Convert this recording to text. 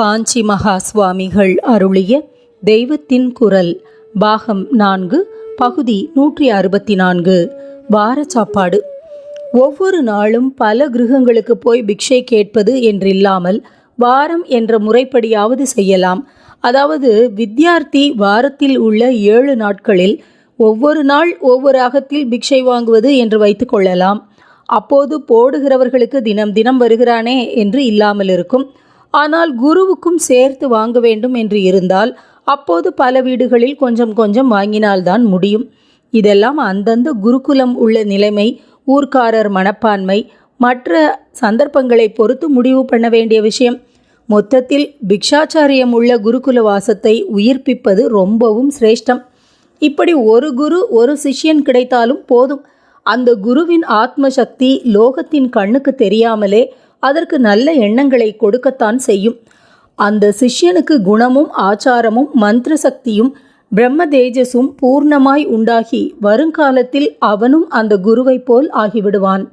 காஞ்சி மகா சுவாமிகள் அருளிய தெய்வத்தின் குரல் பாகம் நான்கு பகுதி நூற்றி அறுபத்தி நான்கு வார சாப்பாடு. ஒவ்வொரு நாளும் பல கிரகங்களுக்கு போய் பிக்ஷை கேட்பது என்றில்லாமல் வாரம் என்ற முறைப்படியாவது செய்யலாம். அதாவது வித்யார்த்தி வாரத்தில் உள்ள ஏழு நாட்களில் ஒவ்வொரு நாள் ஒவ்வொரு அகத்தில் பிக்ஷை வாங்குவது என்று வைத்துக்கொள்ளலாம் அப்போது போடுகிறவர்களுக்கு தினம் தினம் வருகிறானே என்று இல்லாமல் இருக்கும். ஆனால் குருவுக்கும் சேர்த்து வாங்க வேண்டும் என்று இருந்தால் அப்போது பல வீடுகளில் கொஞ்சம் கொஞ்சம் வாங்கினால்தான் முடியும். இதெல்லாம் அந்தந்த குருகுலம் உள்ள நிலைமை ஊர்க்காரர் மனப்பான்மை மற்ற சந்தர்ப்பங்களை பொறுத்து முடிவு பண்ண வேண்டிய விஷயம். மொத்தத்தில் பிக்ஷாச்சாரியம் உள்ள குருகுல வாசத்தை உயிர்ப்பிப்பது ரொம்பவும் சிரேஷ்டம். இப்படி ஒரு குரு ஒரு சிஷ்யன் கிடைத்தாலும் போதும். அந்த குருவின் ஆத்ம சக்தி லோகத்தின் கண்ணுக்கு தெரியாமலே அதற்கு நல்ல எண்ணங்களை கொடுக்கத்தான் செய்யும். அந்த சிஷ்யனுக்கு குணமும் ஆச்சாரமும் மந்திர சக்தியும் பிரம்ம தேஜஸும் பூர்ணமாய் உண்டாகி வருங்காலத்தில் அவனும் அந்த குருவைப் போல் ஆகிவிடுவான்.